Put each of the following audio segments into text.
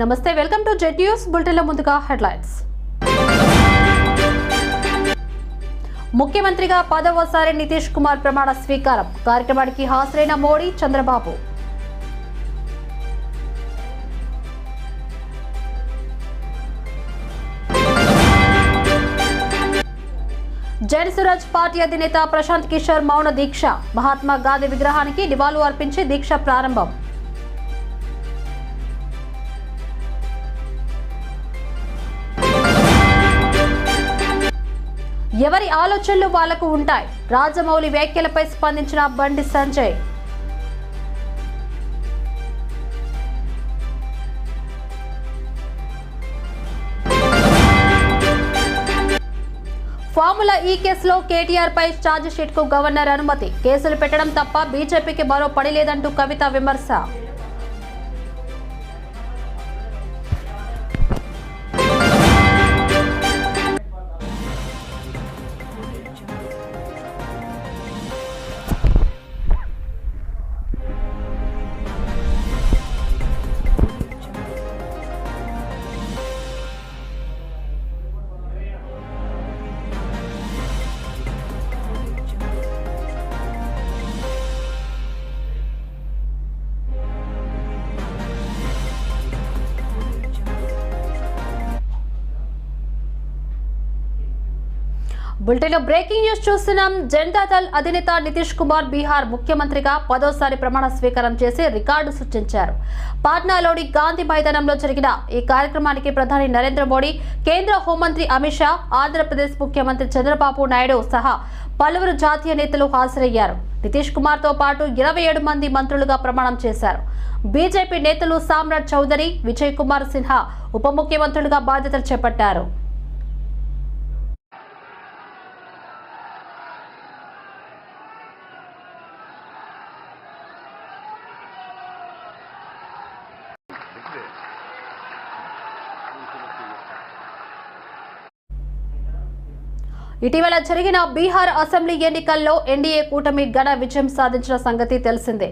నమస్తే welcome to Z news బులెటిన్ల ముందుగా హెడ్లైన్స్. ముఖ్యమంత్రిగా పదవసారి నితీష్ కుమార్ ప్రమాణ స్వీకారం. కార్యక్రమానికి హాజరైన మోడీ చంద్రబాబు. జనసురాజ్ పార్టీ అధినేత ప్రశాంత్ కిషోర్ మౌన దీక్ష. మహాత్మా గాంధీ విగ్రహానికి నివాళులు అర్పించి దీక్ష ప్రారంభం. ఎవరి ఆలోచనలు వాళ్ళకు ఉంటాయి? రాజమౌళి వ్యాఖ్యలపై స్పందించిన బండి సంజయ్. ఫార్ములా ఈ కేసులో కేటీఆర్ పై ఛార్జ్ షీట్కు గవర్నర్ అనుమతి. కేసులు పెట్టడం తప్ప బీజేపీకి మరో పని లేదంటూ కవిత విమర్శ. బులెటిన్ బ్రేకింగ్ న్యూస్ చూస్తున్నాం. జనతాదళ్ అధినేత నితీష్ కుమార్ బీహార్ ముఖ్యమంత్రిగా పదోసారి ప్రమాణ స్వీకారం చేసి రికార్డు సృష్టించారు. పాట్నాలోని గాంధీ మైదానంలో జరిగిన ఈ కార్యక్రమానికి ప్రధాని నరేంద్ర మోడీ కేంద్ర హోంమంత్రి అమిత్ షా ఆంధ్రప్రదేశ్ ముఖ్యమంత్రి చంద్రబాబు నాయుడు సహా పలువురు జాతీయ నేతలు హాజరయ్యారు. నితీష్ కుమార్తో పాటు ఇరవై ఏడు మంది మంత్రులుగా ప్రమాణం చేశారు. బీజేపీ నేతలు సామ్రాట్ చౌదరి విజయ్ కుమార్ సిన్హా ఉప ముఖ్యమంత్రులుగా బాధ్యతలు చేపట్టారు. ఇటీవల జరిగిన బీహార్ అసెంబ్లీ ఎన్నికల్లో ఎన్డీఏ కూటమి ఘన విజయం సాధించిన సంగతి తెలిసిందే.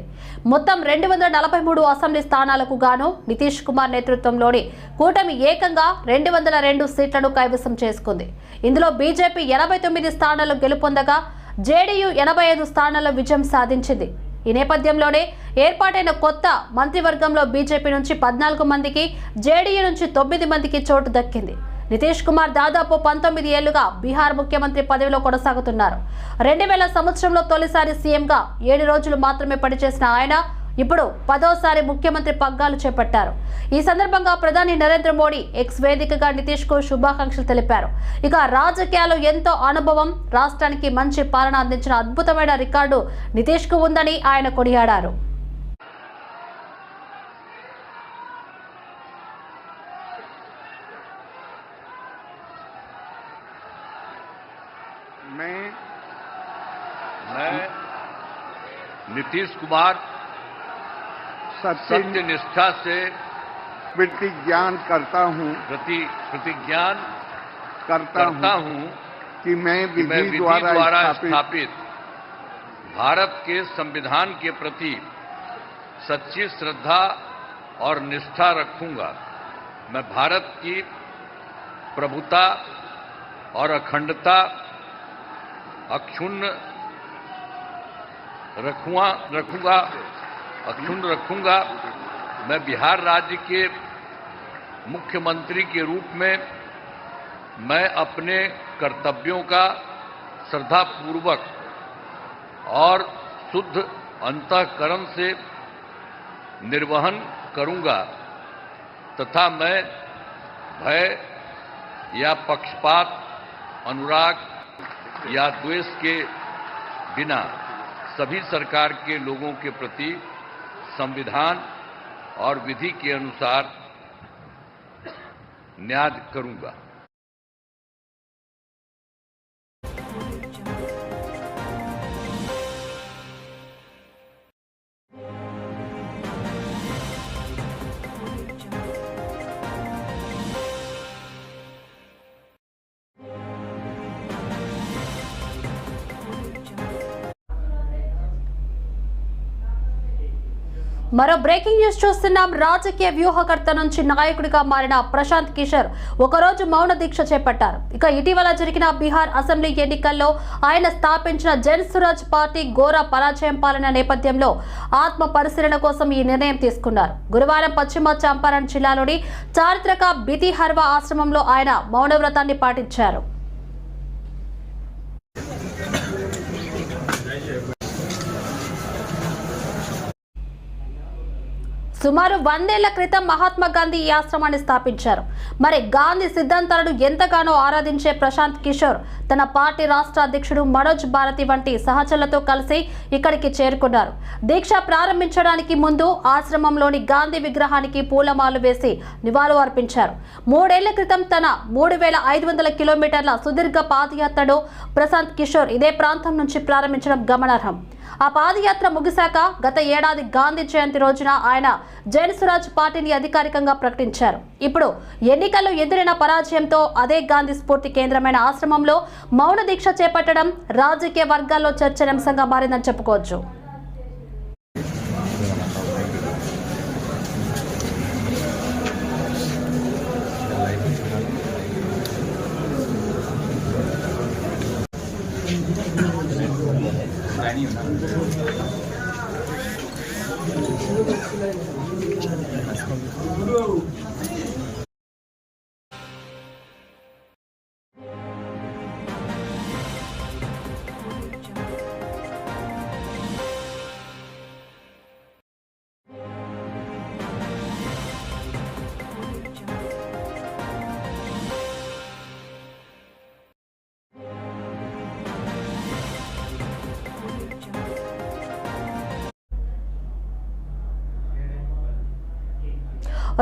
మొత్తం రెండు వందల నలభై మూడు అసెంబ్లీ స్థానాలకు గాను నితీష్ కుమార్ నేతృత్వంలోని కూటమి ఏకంగా రెండు వందల రెండు సీట్లను కైవసం చేసుకుంది. ఇందులో బీజేపీ ఎనభై తొమ్మిది స్థానాలు గెలుపొందగా జేడీయూ ఎనభై ఐదు స్థానాల్లో విజయం సాధించింది. ఈ నేపథ్యంలోనే ఏర్పాటైన కొత్త మంత్రివర్గంలో బీజేపీ నుంచి పద్నాలుగు మందికి జేడీయూ నుంచి తొమ్మిది మందికి చోటు దక్కింది. నితీష్ కుమార్ దాదాపు పంతొమ్మిది ఏళ్ళుగా బీహార్ ముఖ్యమంత్రి పదవిలో కొనసాగుతున్నారు. రెండు వేల సంవత్సరంలో తొలిసారి సీఎంగా ఏడు రోజులు మాత్రమే పనిచేసిన ఆయన ఇప్పుడు పదోసారి ముఖ్యమంత్రి పగ్గాలు చేపట్టారు. ఈ సందర్భంగా ప్రధాని నరేంద్ర మోడీ ఎక్స్ వేదికగా నితీష్కు శుభాకాంక్షలు తెలిపారు. ఇక రాజకీయాల్లో ఎంతో అనుభవం రాష్ట్రానికి మంచి పాలన అందించిన అద్భుతమైన రికార్డు నితీష్కు ఉందని ఆయన కొనియాడారు. मैं मैं नीतीश कुमार सत्य निष्ठा से प्रतिज्ञान करता हूँ। प्रति प्रतिज्ञान करता, करता हूँ कि मैं विधि द्वारा, द्वारा स्थापित भारत के संविधान के प्रति सच्ची श्रद्धा और निष्ठा रखूँगा। मैं भारत की प्रभुता और अखंडता अक्षुण्ण रखूँगा रखूँगा, अक्षुण्ण रखूँगा। मैं बिहार राज्य के मुख्यमंत्री के रूप में मैं अपने कर्तव्यों का श्रद्धापूर्वक और शुद्ध अंतकरण से निर्वहन करूँगा तथा मैं भय या पक्षपात, अनुराग या द्वेष के बिना सभी सरकार के लोगों के प्रति संविधान और विधि के अनुसार न्याय करूँगा। మరో బ్రేకింగ్ న్యూస్ చూస్తున్నాం. రాజకీయ వ్యూహకర్త నుంచి నాయకుడిగా మారిన ప్రశాంత్ కిషోర్ ఒకరోజు మౌన దీక్ష చేపట్టారు. ఇక ఇటీవల జరిగిన బీహార్ అసెంబ్లీ ఎన్నికల్లో ఆయన స్థాపించిన జన్ సురాజ్ పార్టీ ఘోర పరాజయం పాలన నేపథ్యంలో ఆత్మ పరిశీలన కోసం ఈ నిర్ణయం తీసుకున్నారు. గురువారం పశ్చిమ చంపారణ్ జిల్లాలోని చారిత్రక బితిహర్వా ఆశ్రమంలో ఆయన మౌనవ్రతాన్ని పాటించారు. సుమారు వందేళ్ళ క్రితం మహాత్మా గాంధీ ఈ ఆశ్రమాన్ని స్థాపించారు. మరి గాంధీ సిద్ధాంతాలను ఎంతగానో ఆరాధించే ప్రశాంత్ కిషోర్ తన పార్టీ రాష్ట్ర అధ్యక్షుడు మనోజ్ భారతి వంటి సహచరులతో కలిసి ఇక్కడికి చేరుకున్నారు. దీక్ష ప్రారంభించడానికి ముందు ఆశ్రమంలోని గాంధీ విగ్రహానికి పూలమాలు వేసి నివాళులు అర్పించారు. మూడేళ్ళ క్రితం తన మూడు వేల ఐదు వందల కిలోమీటర్ల సుదీర్ఘ పాదయాత్రను ప్రశాంత్ కిషోర్ ఇదే ప్రాంతం నుంచి ప్రారంభించడం గమనార్హం. ఆ పాదయాత్ర ముగిశాక గత ఏడాది గాంధీ జయంతి రోజున ఆయన జైన్ స్వరాజ్ పార్టీని అధికారికంగా ప్రకటించారు. ఇప్పుడు ఎన్నికల్లో ఎదురైన పరాజయంతో అదే గాంధీ స్ఫూర్తి కేంద్రమైన ఆశ్రమంలో మౌన దీక్ష చేపట్టడం రాజకీయ వర్గాల్లో చర్చనీయాంశంగా మారిందని చెప్పుకోవచ్చు.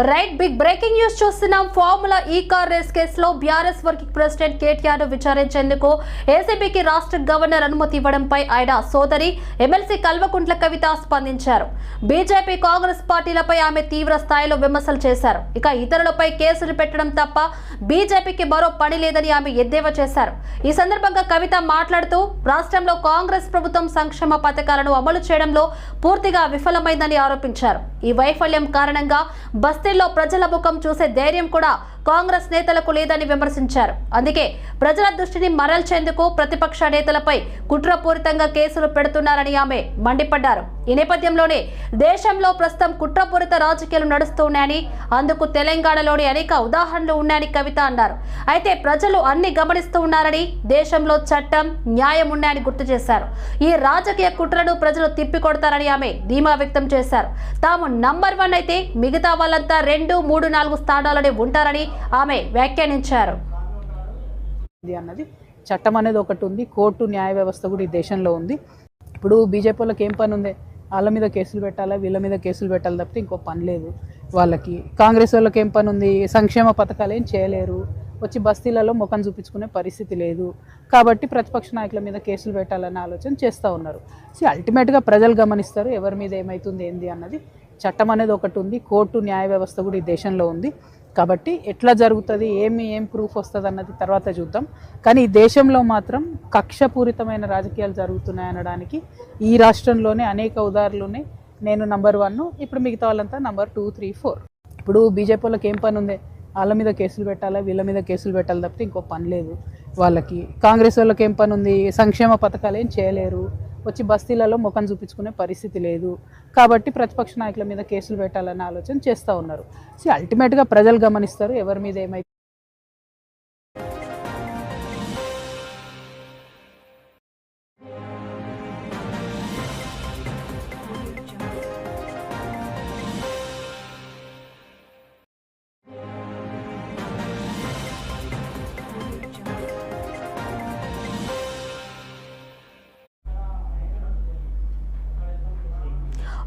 రైట్ బిగ్ బ్రేకింగ్ న్యూస్ చూస్తున్నాం. ఫార్ములా ఈ కార్ రేస్ కేసులో బీఆర్ఎస్ వర్కింగ్ ప్రెసిడెంట్ కేటీఆర్ విచారించేందుకు ఏసీబీకి రాష్ట్ర గవర్నర్ అనుమతి ఇవ్వడంపై ఆయన సోదరి ఎమ్మెల్సీ కల్వకుంట్ల కవిత స్పందించారు. బీజేపీ కాంగ్రెస్ పార్టీలపై ఆమె తీవ్ర స్థాయిలో విమర్శలు చేశారు. ఇక ఇతరులపై కేసులు పెట్టడం తప్ప బీజేపీకి మరో పని లేదని ఆమె ఎద్దేవా చేశారు. ఈ సందర్భంగా కవిత మాట్లాడుతూ రాష్ట్రంలో కాంగ్రెస్ ప్రభుత్వం సంక్షేమ పథకాలను అమలు చేయడంలో పూర్తిగా విఫలమైందని ఆరోపించారు. ఈ వైఫల్యం కారణంగా బస్తీల్లో ప్రజల ముఖం చూసే ధైర్యం కూడా కాంగ్రెస్ నేతలకు లేదని విమర్శించారు. అందుకే ప్రజల దృష్టిని మరల్చేందుకు ప్రతిపక్ష నేతలపై కుట్రపూరితంగా కేసులు పెడుతున్నారని ఆమె మండిపడ్డారు. ఈ నేపథ్యంలోనే దేశంలో ప్రస్తుతం కుట్రపూరిత రాజకీయాలు నడుస్తూ ఉన్నాయని అందుకు తెలంగాణలోని అనేక ఉదాహరణలు ఉన్నాయని కవిత అన్నారు. అయితే ప్రజలు అన్ని గమనిస్తూ ఉన్నారని దేశంలో చట్టం న్యాయం ఉన్నాయని గుర్తు చేశారు. ఈ రాజకీయ కుట్రను ప్రజలు తిప్పికొడతారని ఆమె ధీమా వ్యక్తం చేశారు. తాము నంబర్ వన్ అయితే మిగతా వాళ్ళంతా రెండు మూడు నాలుగు స్థానాలనే ఉంటారని ఆమె వ్యాఖ్యానించారు. అన్నది. చట్టం అనేది ఒకటి ఉంది. కోర్టు న్యాయ వ్యవస్థ కూడా ఈ దేశంలో ఉంది. ఇప్పుడు బీజేపీ వాళ్ళకి ఏం పని ఉంది? వాళ్ళ మీద కేసులు పెట్టాలా? వీళ్ళ మీద కేసులు పెట్టాలి తప్పితే ఇంకో పని లేదు వాళ్ళకి. కాంగ్రెస్ వాళ్ళకి ఏం పని ఉంది? సంక్షేమ పథకాలు ఏం చేయలేరు. వచ్చి బస్తీలలో ముఖం చూపించుకునే పరిస్థితి లేదు. కాబట్టి ప్రతిపక్ష నాయకుల మీద కేసులు పెట్టాలనే ఆలోచన చేస్తూ ఉన్నారు. సో అల్టిమేట్గా ప్రజలు గమనిస్తారు ఎవరి మీద ఏమవుతుంది ఏంది అన్నది. చట్టం అనేది ఒకటి ఉంది. కోర్టు న్యాయ వ్యవస్థ కూడా ఈ దేశంలో ఉంది. కాబట్టి ఎట్లా జరుగుతుంది ఏమి ఏం ప్రూఫ్ వస్తుంది అన్నది తర్వాత చూద్దాం. కానీ ఈ దేశంలో మాత్రం కక్షపూరితమైన రాజకీయాలు జరుగుతున్నాయి అనడానికి ఈ రాష్ట్రంలోనే అనేక ఉదాహరణలు ఉన్నాయి నేను నంబర్ వన్ ఇప్పుడు మిగతా వాళ్ళంతా నంబర్ టూ త్రీ ఫోర్ ఇప్పుడు బీజేపీ వాళ్ళకి ఏం పని ఉంది? వాళ్ళ మీద కేసులు పెట్టాలా? వీళ్ళ మీద కేసులు పెట్టాలి తప్పితే ఇంకో పని లేదు వాళ్ళకి. కాంగ్రెస్ వాళ్ళకి ఏం పని ఉంది? సంక్షేమ పథకాలు ఏం చేయలేరు. వచ్చి బస్తీలలో ముఖం చూపించుకునే పరిస్థితి లేదు. కాబట్టి ప్రతిపక్ష నాయకుల మీద కేసులు పెట్టాలనే ఆలోచన చేస్తూ ఉన్నారు. సో అల్టిమేట్గా ప్రజలు గమనిస్తారు ఎవరి మీద ఏమైతే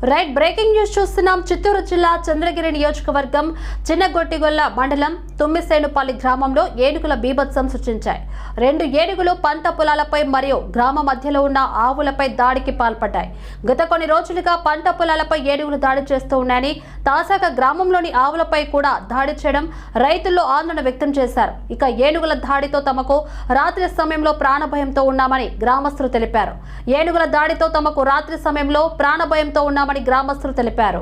రైట్ బ్రేకింగ్ న్యూస్ చూస్తున్నాం. చిత్తూరు జిల్లా చంద్రగిరి నియోజకవర్గం చిన్నగొట్టిగొల్ల మండలం తుమ్మిసేనుపల్లి గ్రామంలో ఏనుగుల బీభత్సం సృష్టించాయి. రెండు ఏనుగులు పంట పొలాలపై మరియు గ్రామ మధ్యలో ఉన్న ఆవులపై దాడికి పాల్పడ్డాయి. గత కొన్ని రోజులుగా పంట పొలాలపై ఏనుగులు దాడి చేస్తూ ఉన్నాయని తాజాగా గ్రామంలోని ఆవులపై కూడా దాడి చేయడం రైతుల్లో ఆందోళన వ్యక్తం చేశారు. ఇక ఏనుగుల దాడితో తమకు రాత్రి సమయంలో ప్రాణభయంతో ఉన్నామని గ్రామస్తులు తెలిపారు. ఏనుగుల దాడితో తమకు రాత్రి సమయంలో ప్రాణభయంతో ఉన్నామని అని గ్రామస్తులు తెలిపారు.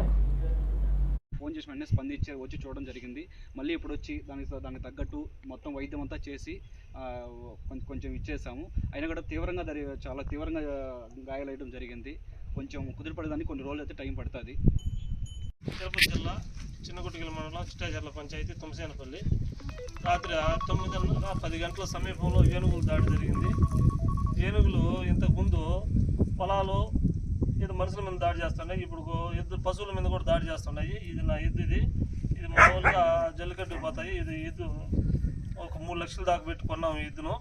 ఫోన్ చేసి వెంటనే స్పందించి వచ్చి చూడడం జరిగింది. మళ్ళీ ఇప్పుడు వచ్చి దానికి దానికి తగ్గట్టు మొత్తం వైద్యం అంతా చేసి కొంచెం కొంచెం ఇచ్చేసాము. అయినా కూడా తీవ్రంగా చాలా తీవ్రంగా గాయాలయ్యడం జరిగింది. కొంచెం కుదిరిపడడానికి కొన్ని రోజులు అయితే టైం పడుతుంది. తిరుపతి జిల్లా చిన్నగుట్టిగల మండలం చిట్టాజర్ల పంచాయతీ తుమ్మసేనపల్లి రాత్రి తొమ్మిదిన్నర పది గంటల సమీపంలో ఏనుగులు దాడి జరిగింది. ఏనుగులు ఇంతకుముందు మనుషుల మీద దాడి చేస్తున్నాయి. ఇప్పుడు ఎద్దు పశువుల మీద కూడా దాడి చేస్తున్నాయి. ఇది నా ఎద్దు ఇది. ఇది మామూలుగా జల్లికట్టుకు పోతాయి. ఇది ఎద్దు ఒక మూడు లక్షలు దాకా పెట్టుకున్నాం ఎద్దును.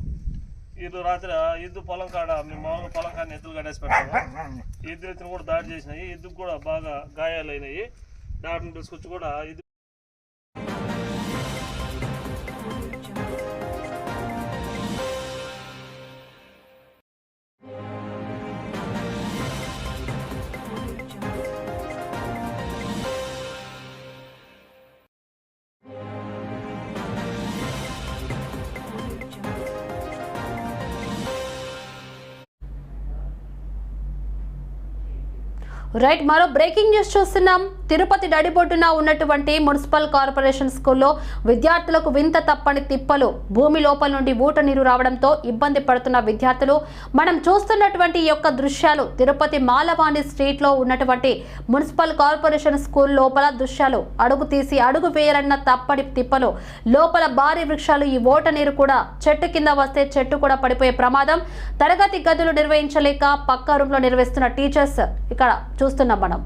ఇది రాత్రి ఎద్దు పొలం కాడ మేము మామూలుగా పొలం కాడ ఎద్దులు కట్టేసి పెట్టాము. ఈ ఎద్దులు కూడా దాడి చేసినాయి. ఎద్దుకు కూడా బాగా గాయాలైనాయి. డాక్టర్ని తీసుకొచ్చి కూడా ఇది రైట్ మరో బ్రేకింగ్ న్యూస్ చూస్తున్నాం. తిరుపతి నడిబొడ్డున ఉన్నటువంటి మున్సిపల్ కార్పొరేషన్ స్కూల్లో విద్యార్థులకు వింత తప్పని తిప్పలు. భూమి లోపల నుండి ఊట నీరు రావడంతో ఇబ్బంది పడుతున్న విద్యార్థులు. మనం చూస్తున్నటువంటి ఈ యొక్క దృశ్యాలు తిరుపతి మాలవాణి స్ట్రీట్లో ఉన్నటువంటి మున్సిపల్ కార్పొరేషన్ స్కూల్ లోపల దృశ్యాలు. అడుగు తీసి అడుగు వేయాలన్న తప్పని తిప్పలు. లోపల భారీ వృక్షాలు ఈ ఓట నీరు కూడా చెట్టు కింద వస్తే చెట్టు కూడా పడిపోయే ప్రమాదం. తరగతి గదులు నిర్వహించలేక పక్క రూమ్లో నిర్వహిస్తున్న టీచర్స్ ఇక్కడ చూస్తున్నాం మనం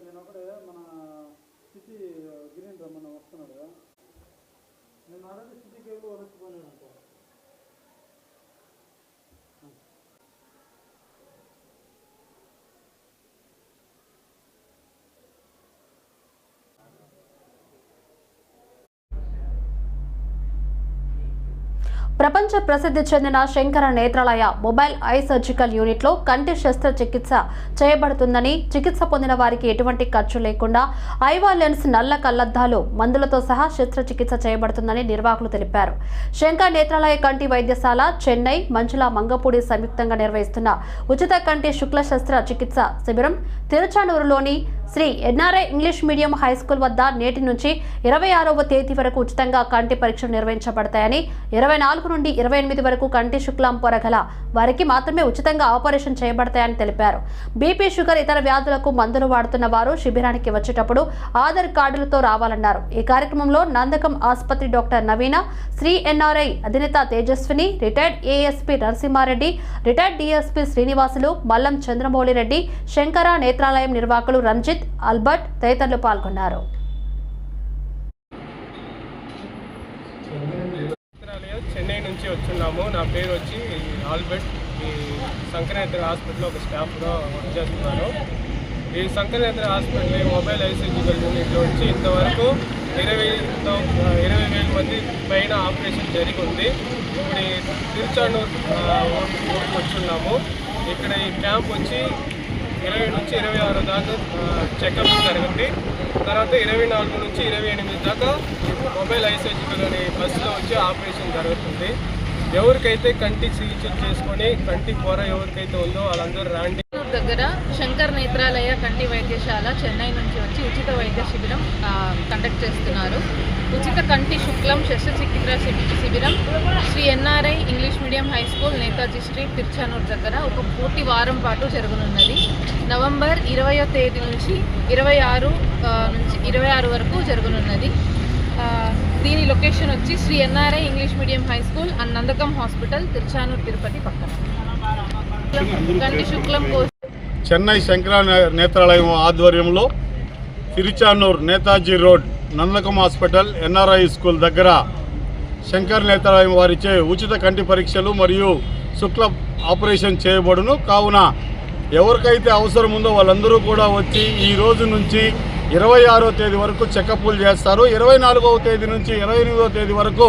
నేను ఒకడే మన సిటీ గ్రీన్ రమ్మన్న వస్తున్నాడు నేను ఆల్రెడీ సిటీ కేబుల్ వదిలిపోయాను అనుకో ప్రపంచ ప్రసిద్ధి చెందిన Sankara Nethralaya mobile eye surgical యూనిట్లో కంటి శస్త్రచికిత్స చేయబడుతుందని చికిత్స పొందిన వారికి ఎటువంటి ఖర్చు లేకుండా ఐవా లెన్స్ నల్ల కళ్ళద్దాలు మందులతో సహా శస్త్రచికిత్స చేయబడుతుందని నిర్వాహకులు తెలిపారు. శంకర్ నేత్రాలయ కంటి వైద్యశాల చెన్నై మంచుల మంగపూడి సంయుక్తంగా నిర్వహిస్తున్న ఉచిత కంటి శుక్ల శస్త్ర చికిత్స శిబిరం తిరుచానూరులోని Sri NRI English medium high school వద్ద నేటి నుంచి ఇరవై ఆరవ తేదీ వరకు ఉచితంగా కంటి పరీక్షలు నిర్వహించబడతాయని ఇరవై నాలుగు నుండి ఇరవై ఎనిమిది వరకు కంటి శుక్లం పొరగల వారికి మాత్రమే ఉచితంగా ఆపరేషన్ చేయబడతాయని తెలిపారు. బీపీ షుగర్ ఇతర వ్యాధులకు మందులు వాడుతున్న వారు శిబిరానికి వచ్చేటప్పుడు ఆధార్ కార్డులతో రావాలన్నారు. ఈ కార్యక్రమంలో నందకం ఆసుపత్రి డాక్టర్ నవీన శ్రీ ఎన్ఆర్ఐ అధినేత Tejaswini retired ASP Narasimha Reddy retired DSP Srinivasulu Mallam Chandramouli Reddy Sankara Nethralayam నిర్వాహకులు రంజిత్ అల్బర్ట్ తదితరులు పాల్గొన్నారు. చెన్నై నుంచి వచ్చున్నాము నా పేరు వచ్చి ఆల్బర్ట్. ఈ సంక్రాంతి హాస్పిటల్లో ఒక స్టాఫ్గా వర్క్ చేస్తున్నాను. ఈ సంక్రాంతి హాస్పిటల్ మొబైల్ ఐసీజీకల్ యూనిట్లో వచ్చి ఇంతవరకు ఇరవై ఇరవై వేల మంది పైన ఆపరేషన్ జరిగింది. ఇప్పుడు తిరుచానూరు వచ్చున్నాము ఇక్కడ ఈ క్యాంప్ వచ్చి ఇరవై నుంచి ఇరవై ఆరు దాకా చెకప్ జరుగుతుంది తర్వాత ఇరవై నాలుగు నుంచి ఇరవై ఎనిమిది దాకా మొబైల్ ఐసీజీలోని అనే బస్సులో వచ్చి ఆపరేషన్ జరుగుతుంది. ఎవరికైతే కంటి చికిత్సలు చేసుకొని కంటి పొర ఎవరికైతే ఉందో వాళ్ళందరూ రాండి. దగ్గర శంకర్ నేత్రాలయ కంటి వైద్యశాల చెన్నై నుంచి వచ్చి ఉచిత వైద్య శిబిరం కండక్ట్ చేస్తున్నారు. ఉచిత కంటి శుక్లం శస్త్రచికిత్స శిబిరం Sri NRI English medium high school Netaji street Tiruchanur దగ్గర ఒక పూర్తి వారం పాటు జరగనున్నది. నవంబర్ ఇరవయో తేదీ నుంచి ఇరవై ఆరు నుంచి ఇరవై ఆరు వరకు జరగనున్నది. దీని లొకేషన్ వచ్చి Sri NRI English medium high school and Nandakam hospital Tiruchanur Tirupati పక్కన. కంటి శుక్లం కోసం చెన్నై శంకర నేత్రాలయం ఆధ్వర్యంలో Tiruchanur Netaji road Nandakam hospital NRI school దగ్గర. శంకర్ నేతారాయం వారిచే ఉచిత కంటి పరీక్షలు మరియు శుక్ల ఆపరేషన్ చేయబడును. కావున ఎవరికైతే అవసరం ఉందో వాళ్ళందరూ కూడా వచ్చి ఈ రోజు నుంచి ఇరవై ఆరో తేదీ వరకు చెకప్లు చేస్తారు. ఇరవై నాలుగవ తేదీ నుంచి ఇరవై ఎనిమిదవ తేదీ వరకు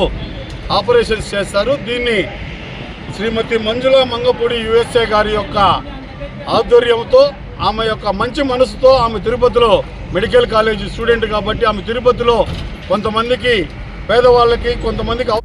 ఆపరేషన్స్ చేస్తారు. దీన్ని శ్రీమతి మంజుల మంగపూడి యుఎస్ఏ గారి యొక్క ఆధ్వర్యంతో ఆమె యొక్క మంచి మనసుతో ఆమె తిరుపతిలో మెడికల్ కాలేజీ స్టూడెంట్ కాబట్టి ఆమె తిరుపతిలో కొంతమందికి పేదవాళ్ళకి కొంతమందికి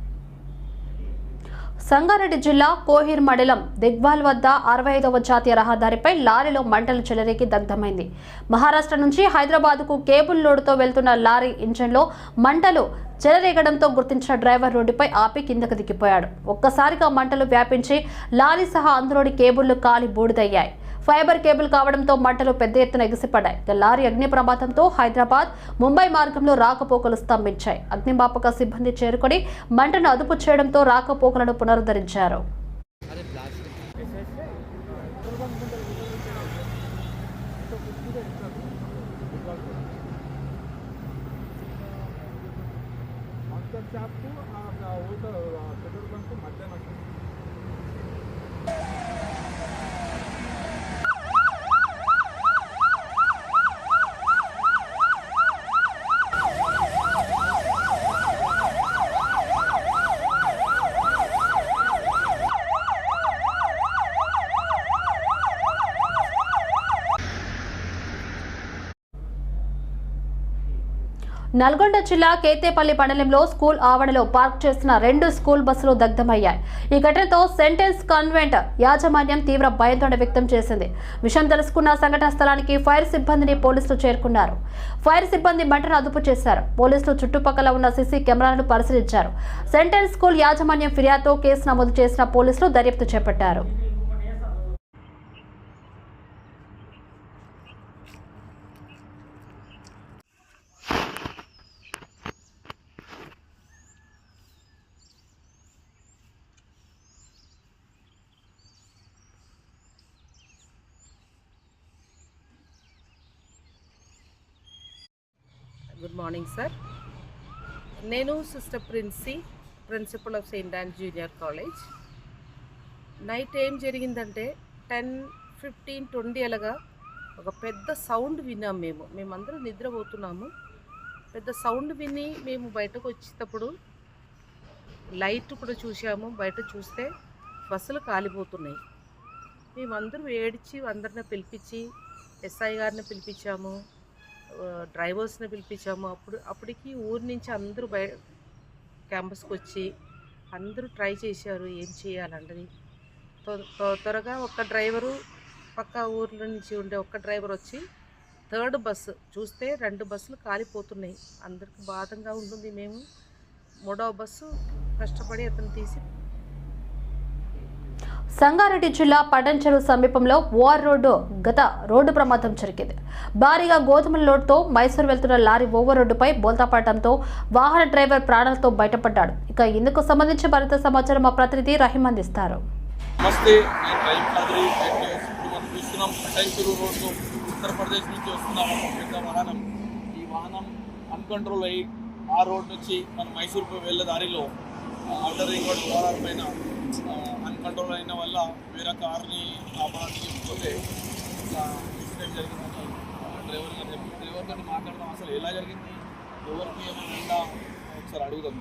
సంగారెడ్డి జిల్లా కోహిర్ మండలం దిగ్వాల్ వద్ద అరవై ఐదవ జాతీయ రహదారిపై లారీలో మంటలు చెలరేకి దగ్ధమైంది. మహారాష్ట్ర నుంచి హైదరాబాద్కు కేబుల్ లోడుతో వెళ్తున్న లారీ ఇంజన్లో మంటలు చెలరేగడంతో గుర్తించిన డ్రైవర్ రోడ్డుపై ఆపి కిందకు దిగిపోయాడు. ఒక్కసారిగా మంటలు వ్యాపించి లారీ సహా అందులోని కేబుళ్ళు కాలి బూడిదయ్యాయి. ఫైబర్ కేబుల్ కావడంతో మంటలు పెద్ద ఎత్తున ఎగిసిపడ్డాయి. ఇక లారీ అగ్ని ప్రమాదంతో హైదరాబాద్ ముంబై మార్గంలో రాకపోకలు స్తంభించాయి. అగ్నిమాపక సిబ్బంది చేరుకొని మంటను అదుపు చేయడంతో రాకపోకలను పునరుద్ధరించారు. నల్గొండ జిల్లా కేతేపల్లి మండలంలో స్కూల్ ఆవరణలో పార్క్ చేసిన రెండు స్కూల్ బస్సులు దగ్ధమయ్యాయి. ఈ ఘటనతో సెంటెన్స్ కన్వెంట్ యాజమాన్యం తీవ్ర భయాందోళన వ్యక్తం చేసింది. విషయం తెలుసుకున్న సంఘటన స్థలానికి ఫైర్ సిబ్బందిని పోలీసులు చేరుకున్నారు. ఫైర్ సిబ్బంది మంటను అదుపు చేశారు. పోలీసులు చుట్టుపక్కల ఉన్న సీసీ కెమెరాలను పరిశీలించారు. సెంటెన్స్ స్కూల్ యాజమాన్యం ఫిర్యాదుతో కేసు నమోదు చేసిన పోలీసులు దర్యాప్తు చేపట్టారు. Good morning sir. నేను sister Princy principal of saint and junior college. Night ఏం జరిగిందంటే టెన్ ఫిఫ్టీన్ ట్వంటీ అలాగా ఒక పెద్ద సౌండ్ విన్నాం మేము. మేమందరం నిద్రపోతున్నాము. పెద్ద సౌండ్ విని మేము బయటకు వచ్చేటప్పుడు లైట్ కూడా చూసాము బయట చూస్తే బస్సులు కాలిపోతున్నాయి. మేమందరూ ఏడ్చి అందరిని పిలిపించి ఎస్ఐ గారిని పిలిపించాము. డ్రైవర్స్ని పిలిపించాము. అప్పుడు అప్పటికి ఊరి నుంచి అందరూ బయ క్యాంపస్కి వచ్చి అందరూ ట్రై చేశారు ఏం చేయాలంటది త్వ- త్వరగా ఒక డ్రైవరు పక్క ఊర్ల నుంచి ఉండే ఒక్క డ్రైవర్ వచ్చి థర్డ్ బస్సు చూస్తే రెండు బస్సులు కాలిపోతున్నాయి. అందరికి బాధంగా ఉంటుంది. మేము మూడవ బస్సు కష్టపడి అతను తీసి సంగారెడ్డి జిల్లా పటంచెరు సమీపంలో ఓఆర్ రోడ్డు గత రోడ్డు ప్రమాదం జరిగింది. భారీగా గోధుమల లోడ్తో మైసూరు వెళ్తున్న లారీ ఓవర్ రోడ్డుపై బోల్తాపడటంతో వాహన డ్రైవర్ ప్రాణాలతో బయటపడ్డాడు. ఇక ఇందుకు సంబంధించి మరింత సమాచారం మా ప్రతినిధి రహీం అందిస్తారు. ఉత్తరప్రదేశ్ నుంచి వస్తున్నాం. ఒక పెద్ద వాహనం ఈ వాహనం అన్కంట్రోల్ అయ్యి ఆ రోడ్ నుంచి మన మైసూర్కు వెళ్ళే దారిలో అవుటర్ రింగ్ రోడ్ ఓఆర్ఆర్ పైన అన్కంట్రోల్ అయిన వల్ల వేరే కార్ని ఆపడానికి పోతే ఇన్సిడెంట్ జరిగిందని డ్రైవర్ గారు చెప్పి డ్రైవర్ గారిని మాట్లాడదాం అసలు ఎలా జరిగింది ఎవరికి ఏమైనా ఉందా ఒకసారి అడుగుదాం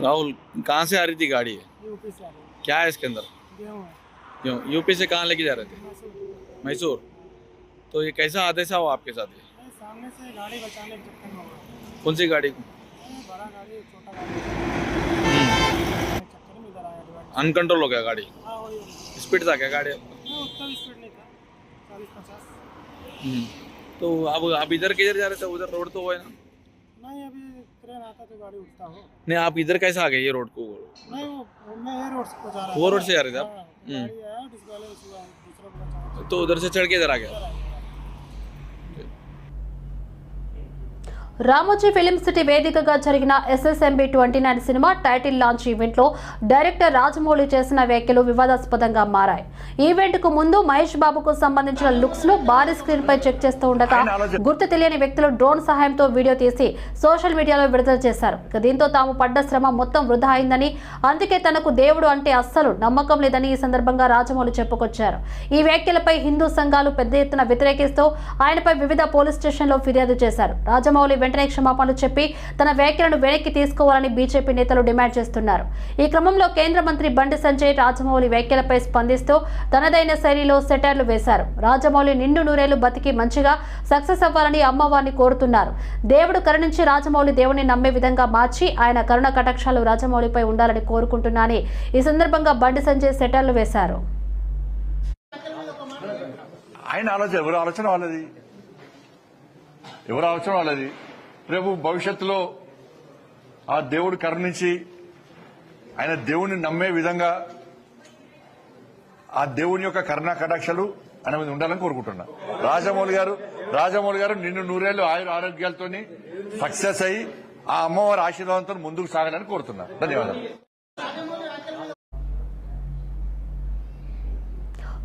राहुल कहाँ से आ रही थी गाड़ी क्या है इसके अंदर क्यों यूपी से कहाँ लेके जा रहे थे मैसूर तो ये कैसा हादसा हुआ आपके साथ ये सामने से गाड़ी बचाने के चक्कर में हुआ कौन सी गाड़ी बड़ा गाड़ी छोटा गाड़ी अनकंट्रोल हो गया गाड़ी। हाँ स्पीड था क्या गाड़ी? हम्म। तो अब आप इधर किधर जा रहे थे उधर रोड तो हुआ है ना। नहीं अभी ट्रेन आता तो गाड़ी उठता हो। नहीं आप इधर कैसे आ गए ये रोड को? नहीं वो मैं ये रोड से जा रहा वो रोड से जा रहे थे आप? हाँ, हम्म। तो उधर से चढ़ के इधर आ गया। రామోజీ ఫిలిం సిటీ వేదికగా జరిగిన SSMB twenty nine cinema title launch ఈవెంట్లో డైరెక్టర్ రాజమౌళి చేసిన వ్యాఖ్యలు వివాదాస్పదంగా మారాయి. ఈవెంట్కు ముందు మహేష్ బాబుకు సంబంధించిన లుక్స్ను భారీ స్క్రీన్ పై చెక్ చేస్తూ ఉండగా గుర్తు తెలియని వ్యక్తులు డ్రోన్ సహాయంతో వీడియో తీసి సోషల్ మీడియాలో విడుదల చేశారు. దీంతో తాము పడ్డ శ్రమ మొత్తం వృధా అయిందని అందుకే తనకు దేవుడు అంటే అస్సలు నమ్మకం లేదని ఈ సందర్భంగా రాజమౌళి చెప్పుకొచ్చారు. ఈ వ్యాఖ్యలపై హిందూ సంఘాలు పెద్ద ఎత్తున వ్యతిరేకిస్తూ ఆయనపై వివిధ పోలీస్ స్టేషన్లో ఫిర్యాదు చేశారు. రాజమౌళి వెంటనే క్షమాపణలు చెప్పి తన వ్యాఖ్యలను వెనక్కి తీసుకోవాలని బీజేపీ నేతలు డిమాండ్ చేస్తున్నారు. ఈ క్రమంలో కేంద్ర మంత్రి బండి సంజయ్ రాజమౌళి వ్యాఖ్యలపై స్పందిస్తూ తనదైన శైలిలో సెటర్లు వేశారు. రాజమౌళి నిండు నూరేళ్ళు బతికి మంచిగా సక్సెస్ అవ్వాలని అమ్మవారిని కోరుతున్నారు. దేవుడు కరుణించి రాజమౌళి దేవుని నమ్మే విధంగా మార్చి ఆయన కరుణ కటాక్షాలు రాజమౌళిపై ఉండాలని కోరుకుంటున్నానని ఈ సందర్భంగా బండి సంజయ్ సెటర్లు వేశారు. ఆయన ఆలోచన ఎవరు ఆలోచన వాళ్ళది? ఎవరు ఆలోచన వాళ్ళది? రేపు భవిష్యత్తులో ఆ దేవుడు కరుణించి ఆయన దేవుడిని నమ్మే విధంగా ఆ దేవుని యొక్క కరుణా కటాక్షలు ఆయన మీద ఉండాలని కోరుకుంటున్నా. రాజమౌళి గారు రాజమౌళి గారు నిన్ను నూరేళ్ళు ఆయుర ఆరోగ్యాలతో సక్సెస్ అయ్యి ఆ అమ్మవారి ఆశీర్వాదంతో ముందుకు సాగాలని కోరుతున్నా. ధన్యవాదాలు.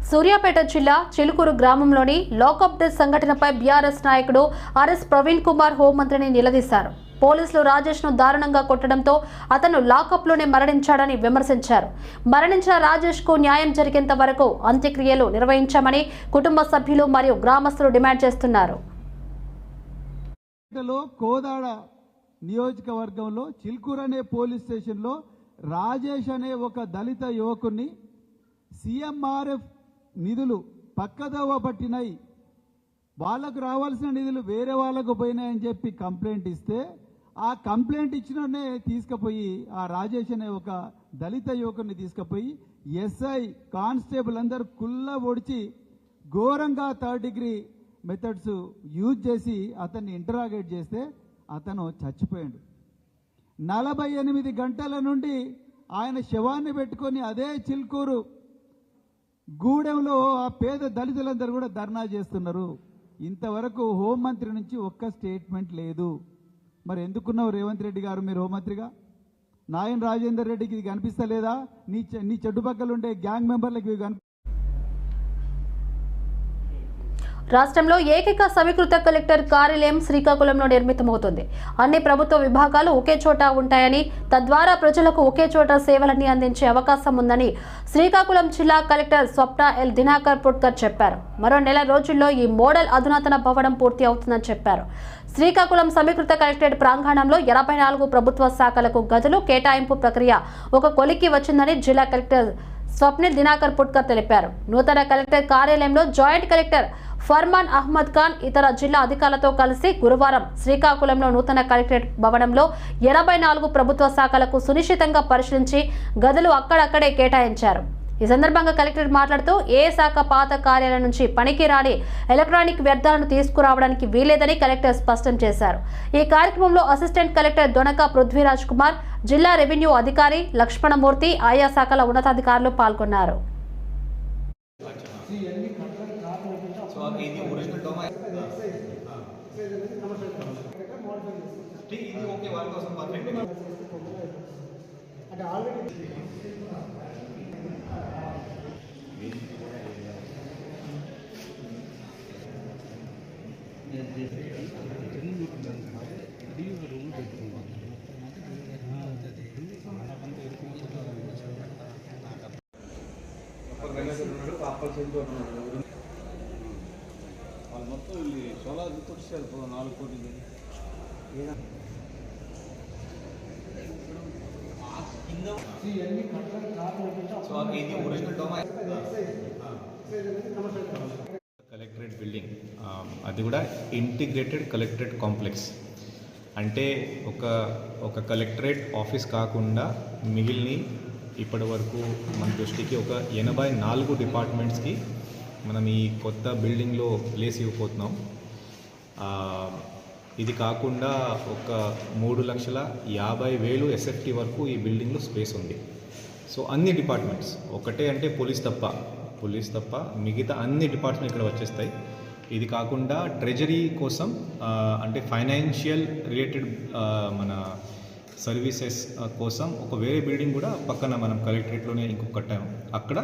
సూర్యాపేట జిల్లా చిలుకూరు గ్రామంలోని లాకప్ డెత్ సంఘటనపై బీఆర్ఎస్ నాయకుడు ఆర్ఎస్ ప్రవీణ్ కుమార్ హోంమంత్రిని నిలదీశారు. పోలీసులు రాజేష్ను దారుణంగా కొట్టడంతో అతను లాకప్లోనే మరణించాడని విమర్శించారు. మరణించిన రాజేష్కు న్యాయం జరిగేంత వరకు అంత్యక్రియలు నిర్వహించామని కుటుంబ సభ్యులు మరియు గ్రామస్తులు డిమాండ్ చేస్తున్నారు. కోదాడ నియోజకవర్గంలో చిల్కూర్ అనే పోలీస్ స్టేషన్లో రాజేష్ అనే ఒక దళిత యువకుని సీఎంఆర్ఎఫ్ నిధులు పక్కదోవ పట్టినాయి. వాళ్ళకు రావాల్సిన నిధులు వేరే వాళ్ళకు పోయినాయని చెప్పి కంప్లైంట్ ఇస్తే ఆ కంప్లైంట్ ఇచ్చిననే తీసుకుపోయి ఆ రాజేష్ అనే ఒక దళిత యువకుని తీసుకుపోయి ఎస్ఐ కానిస్టేబుల్ అందరు కుల్ల ఒడిచి ఘోరంగా థర్డ్ డిగ్రీ మెథడ్స్ యూజ్ చేసి అతన్ని ఇంటరాగేట్ చేస్తే అతను చచ్చిపోయాడు. నలభై ఎనిమిది గంటల నుండి ఆయన శవాన్ని పెట్టుకొని అదే చిల్కూరు గూడెంలో ఆ పేద దళితులందరూ కూడా ధర్నా చేస్తున్నారు. ఇంతవరకు హోంమంత్రి నుంచి ఒక్క స్టేట్మెంట్ లేదు. మరి ఎందుకున్నావు రేవంత్ రెడ్డి గారు మీరు హోంమంత్రిగా? నాయన్ రాజేందర్ రెడ్డికి ఇది కనిపిస్తలేదా? నీ నీ చెడ్డుపక్కల ఉండే గ్యాంగ్ మెంబర్లకు ఇవి రాష్ట్రంలో ఏకైక సమీకృత కలెక్టర్ కార్యాలయం శ్రీకాకుళంలో నిర్మితమవుతుంది. అన్ని ప్రభుత్వ విభాగాలు ఒకే చోట ఉంటాయని తద్వారా ప్రజలకు ఒకే చోట సేవలన్నీ అందించే అవకాశం ఉందని శ్రీకాకుళం జిల్లా కలెక్టర్ స్వప్న ఎల్ దినాకర్ పుట్కర్ చెప్పారు. మరో నెల రోజుల్లో ఈ మోడల్ అధునాతన భవనం పూర్తి అవుతుందని చెప్పారు. శ్రీకాకుళం సమీకృత కలెక్టరేట్ ప్రాంగణంలో ఎనభై నాలుగు ప్రభుత్వ శాఖలకు గదులు కేటాయింపు ప్రక్రియ ఒక కొలిక్కి వచ్చిందని జిల్లా కలెక్టర్ స్వప్నిల్ దినాకర్ పుట్కర్ తెలిపారు. నూతన కలెక్టర్ కార్యాలయంలో జాయింట్ కలెక్టర్ ఫర్మాన్ అహ్మద్ ఖాన్ ఇతర జిల్లా అధికారులతో కలిసి గురువారం శ్రీకాకుళంలో నూతన కలెక్టరేట్ భవనంలో ఎనభై నాలుగు ప్రభుత్వ శాఖలకు సునిశ్చితంగా పరిశీలించి గదులు అక్కడక్కడే కేటాయించారు. ఈ సందర్భంగా కలెక్టర్ మాట్లాడుతూ ఏ శాఖ పాత కార్యాలయం నుంచి పనికి రాని ఎలక్ట్రానిక్ వ్యర్థాలను తీసుకురావడానికి వీలేదని కలెక్టర్ స్పష్టం చేశారు. ఈ కార్యక్రమంలో అసిస్టెంట్ కలెక్టర్ దొనక పృథ్వీరాజ్ కుమార్ జిల్లా రెవెన్యూ అధికారి లక్ష్మణమూర్తి ఆయా శాఖల ఉన్నతాధికారులు పాల్గొన్నారు. వాళ్ళు మొత్తం ಇಲ್ಲಿ సోలార్ తోటి నాలుగు కోట్లు కలెక్టరేట్ బిల్డింగ్ అది కూడా ఇంటిగ్రేటెడ్ కలెక్టరేట్ కాంప్లెక్స్. అంటే ఒక ఒక కలెక్టరేట్ ఆఫీస్ కాకుండా మిగిలిన ఇప్పటి వరకు మన దృష్టికి ఒక ఎనభై నాలుగు డిపార్ట్మెంట్స్కి మనం ఈ కొత్త బిల్డింగ్లో ప్లేస్ ఇవ్వబోతున్నాం. ఇది కాకుండా ఒక మూడు లక్షల యాభై వేలు ఎస్ఎఫ్టీ వరకు ఈ బిల్డింగ్లో స్పేస్ ఉంది. సో అన్ని డిపార్ట్మెంట్స్ ఒకటే అంటే పోలీస్ తప్ప పోలీస్ తప్ప మిగతా అన్ని డిపార్ట్మెంట్ ఇక్కడ వచ్చేస్తాయి. ఇది కాకుండా ట్రెజరీ కోసం అంటే ఫైనాన్షియల్ రిలేటెడ్ మన సర్వీసెస్ కోసం ఒక వేరే బిల్డింగ్ కూడా పక్కన మనం కలెక్టరేట్లోనే ఇంకొక కట్టాము అక్కడ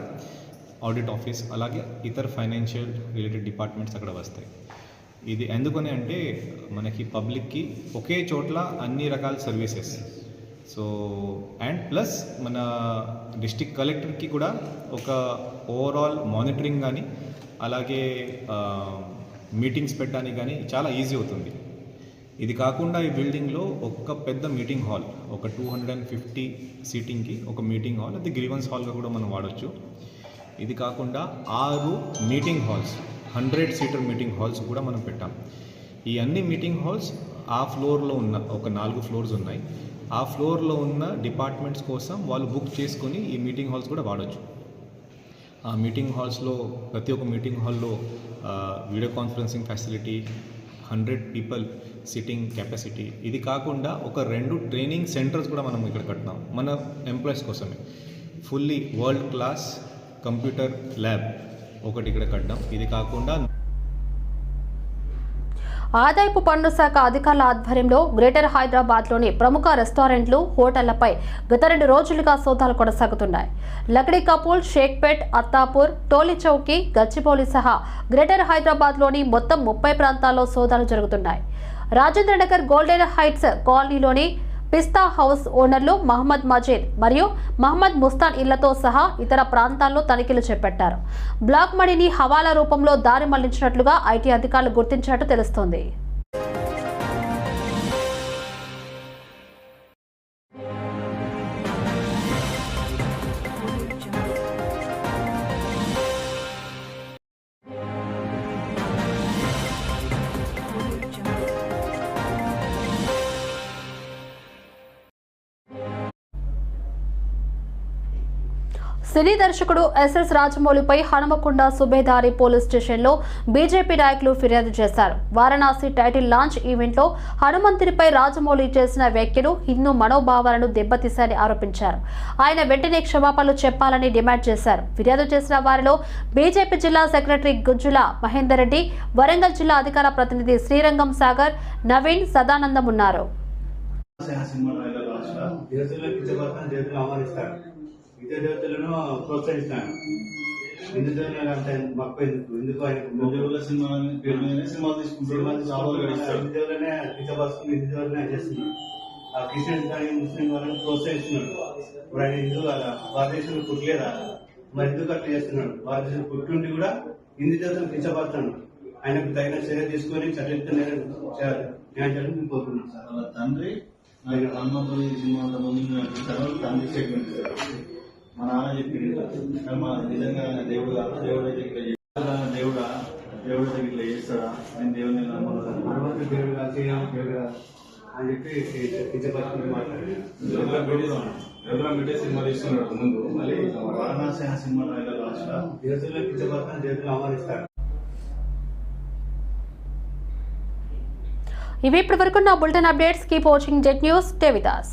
ఆడిట్ ఆఫీస్ అలాగే ఇతర ఫైనాన్షియల్ రిలేటెడ్ డిపార్ట్మెంట్స్ అక్కడ వస్తాయి. ఇది ఎందుకని అంటే మనకి పబ్లిక్కి ఒకే చోట్ల అన్ని రకాల సర్వీసెస్. సో అండ్ ప్లస్ మన డిస్టిక్ కలెక్టర్కి కూడా ఒక ఓవరాల్ మానిటరింగ్ కానీ అలాగే మీటింగ్స్ పెట్టడానికి కానీ చాలా ఈజీ అవుతుంది. ఇది కాకుండా ఈ బిల్డింగ్లో ఒక పెద్ద మీటింగ్ హాల్ ఒక టూ హండ్రెడ్ అండ్ ఫిఫ్టీ సీటింగ్కి ఒక మీటింగ్ హాల్ అది గ్రీవెన్స్ హాల్గా కూడా మనం వాడచ్చు. ఇది కాకుండా ఆరు meeting halls. Hundred seater meeting halls కూడా మనం పెట్టాం. ఈ అన్ని మీటింగ్ హాల్స్ ఆ ఫ్లోర్లో ఉన్న ఒక నాలుగు ఫ్లోర్స్ ఉన్నాయి. ఆ ఫ్లోర్లో ఉన్న డిపార్ట్మెంట్స్ కోసం వాళ్ళు బుక్ చేసుకొని ఈ మీటింగ్ హాల్స్ కూడా వాడచ్చు. ఆ మీటింగ్ హాల్స్లో ప్రతి ఒక్క మీటింగ్ హాల్లో video conferencing facility hundred people sitting capacity. ఇది కాకుండా ఒక రెండు ట్రైనింగ్ సెంటర్స్ కూడా మనం ఇక్కడ కట్టినాం. మన ఎంప్లాయీస్ కోసమే. Fully world class computer lab. ఒకటి ఇక్కడ కట్టడం ఇది కాకుండా ఆదాయపు పన్ను శాఖ అధికారుల ఆధ్వర్యంలో గ్రేటర్ హైదరాబాద్లోని ప్రముఖ రెస్టారెంట్లు హోటళ్ళపై గత రెండు రోజులుగా సోదాలు కొనసాగుతున్నాయి. లక్డీ కపూల్ షేక్పేట్ అత్తాపూర్ టోలీచౌకి గచ్చిపోలి గచ్చిబౌలి సహా గ్రేటర్ హైదరాబాద్లోని మొత్తం ముప్పై ప్రాంతాల్లో సోదాలు జరుగుతున్నాయి. రాజేంద్రనగర్ గోల్డెన్ హైట్స్ కాలనీలోని పిస్తా హౌస్ ఓనర్లు మహమ్మద్ మజీద్ మరియు మహమ్మద్ ముస్తాన్ ఇళ్ళతో సహా ఇతర ప్రాంతాల్లో తనిఖీలు చేపట్టారు. బ్లాక్ మడిని హవాలా రూపంలో దారి మళ్ళించినట్లుగా ఐటీ అధికారులు గుర్తించినట్టు తెలుస్తోంది. సినీ దర్శకుడు ఎస్ఎస్ రాజమౌళిపై హనుమకొండ సుబేదారి పోలీస్ స్టేషన్లో బీజేపీ నాయకులు ఫిర్యాదు చేశారు. వారణాసి టైటిల్ లాంచ్ ఈవెంట్లో హనుమంతునిపై రాజమౌళి చేసిన వ్యాఖ్యలు హిందూ మనోభావాలను దెబ్బతీశారని ఆరోపించారు. ఆయన వెంటనే క్షమాపణలు చెప్పాలని డిమాండ్ చేశారు. ఫిర్యాదు చేసిన వారిలో బీజేపీ జిల్లా సెక్రటరీ గుజ్జుల మహేందర్ రెడ్డి వరంగల్ జిల్లా అధికార ప్రతినిధి శ్రీరంగం సాగర్ నవీన్ సదానందం ఉన్నారు. కించపడతాను దేవతలను ప్రోత్సహిస్తాను. అంత మక్కువ ఎందుకు? ఎందుకు ఆయన దేవుల సినిమా పేరు హిందూ చేస్తున్నాడు. ఆ క్రిస్టియన్స్ కానీ ముస్లిం వాళ్ళని ప్రోత్సహిస్తున్నాడు. ఇప్పుడు ఆయన హిందూ కదా భారతదేశంలో పుట్టలేదా? మరి ఎందుకు అట్లా చేస్తున్నాడు? భారతదేశంలో పుట్టుండి కూడా హిందూ దేవతను కించపడుతున్నాడు ఆయనకు తగిన చర్య తీసుకొని న్యాయం సార్. వాళ్ళ తండ్రి సినిమా తండ్రి స్టేట్మెంట్ మా నాన్న చెప్పింది నిజంగా దేవుడు దేవుడు అయితే ఇట్లా చేస్తాడా దేవుడా దేవుడు అయితే ఇట్లా చేస్తాడా? నేను దేవుడిని హనుమంతుడు దేవుడు దేవుడు అని చెప్పి కించపరుచుకుంటూ మాట్లాడి ఎవరైనా పెట్టే సినిమా ముందు. మళ్ళీ వారణాసి లాస్ట్ ఇవి వరకు నా bulletin updates. Keep watching Jet news. With us.